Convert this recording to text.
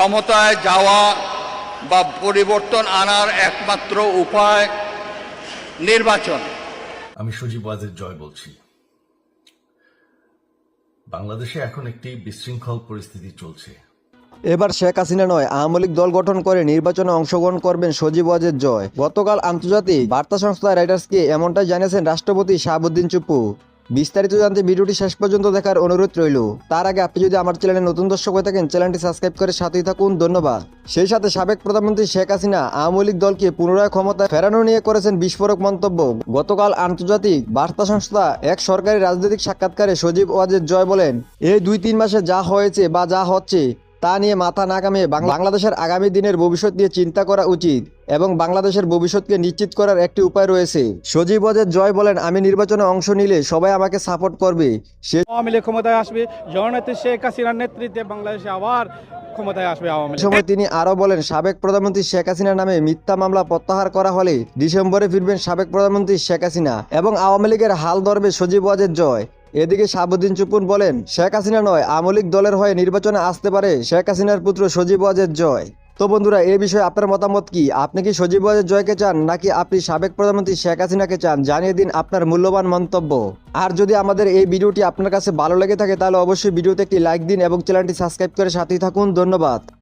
ক্ষমতায় যাওয়া বা পরিবর্তন আনার একমাত্র উপায় নির্বাচন। আমি সজীব ওয়াজের জয় বলছি। বাংলাদেশে এখন একটি বিশৃঙ্খল পরিস্থিতি চলছে। এবার শেখ হাসিনা নয় আওয়ামী লীগ দল গঠন করে নির্বাচনে অংশগ্রহণ করবেন সজীব ওয়াজের জয়। গতকাল আন্তর্জাতিক বার্তা সংস্থা রাইটার্সকে এমনটাই জানিয়েছেন রাষ্ট্রপতি শাহাবুদ্দিন চুপ্পু বিস্তারিত জানতে ভিডিওটি শেষ পর্যন্ত দেখার অনুরোধ রইল। তার আগে আপনি যদি আমার চ্যানেলে নতুন দর্শক হয়ে থাকেন, চ্যানেলটি সাবস্ক্রাইব করে সাথেই থাকুন। ধন্যবাদ। সেই সাথে সাবেক প্রধানমন্ত্রী শেখ হাসিনা আওয়ামী লীগ দলকে পুনরায় ক্ষমতায় ফেরানো নিয়ে করেছেন বিস্ফোরক মন্তব্য। গতকাল আন্তর্জাতিক বার্তা সংস্থা এক সরকারি রাজনৈতিক সাক্ষাৎকারে সজীব ওয়াজেদ জয় বলেন, এই দুই তিন মাসে যা হয়েছে বা যা হচ্ছে তা নিয়ে মাথা না কামিয়ে বাংলাদেশের আগামী দিনের ভবিষ্যৎ নিয়ে চিন্তা করা উচিত এবং বাংলাদেশের ভবিষ্যৎকে নিশ্চিত করার একটি উপায় রয়েছে। সজীব ওয়াজের জয় বলেন আমি নির্বাচনে অংশ নিলে সবাই আমাকে সাপোর্ট করবে। সে আওয়ামী লীগ ক্ষমতায় আসবে জননেত্রী শেখ হাসিনার নেতৃত্বে বাংলাদেশে আবার ক্ষমতায় আসবে আওয়ামী লীগ। সময় তিনি আরও বলেন সাবেক প্রধানমন্ত্রী শেখ হাসিনা নামে মিথ্যা মামলা প্রত্যাহার করা হলে ডিসেম্বরে ফিরবেন সাবেক প্রধানমন্ত্রী শেখ হাসিনা এবং আওয়ামী লীগের হাল ধরবে সজীব ওয়াজের জয়। এদিকে শাহাবুদ্দিন চুপুন বলেন, শেখ হাসিনা নয় আমলিক দলের হয়ে নির্বাচনে আসতে পারে শেখ হাসিনার পুত্র সজীব ওয়াজের জয়। তো বন্ধুরা, এ বিষয়ে আপনার মতামত কি? আপনি কি সজীব ওয়াজের জয়কে চান, নাকি আপনি সাবেক প্রধানমন্ত্রী শেখ হাসিনাকে চান? জানিয়ে দিন আপনার মূল্যবান মন্তব্য। আর যদি আমাদের এই ভিডিওটি আপনার কাছে ভালো লেগে থাকে, তাহলে অবশ্যই ভিডিওতে একটি লাইক দিন এবং চ্যানেলটি সাবস্ক্রাইব করে সাথেই থাকুন। ধন্যবাদ।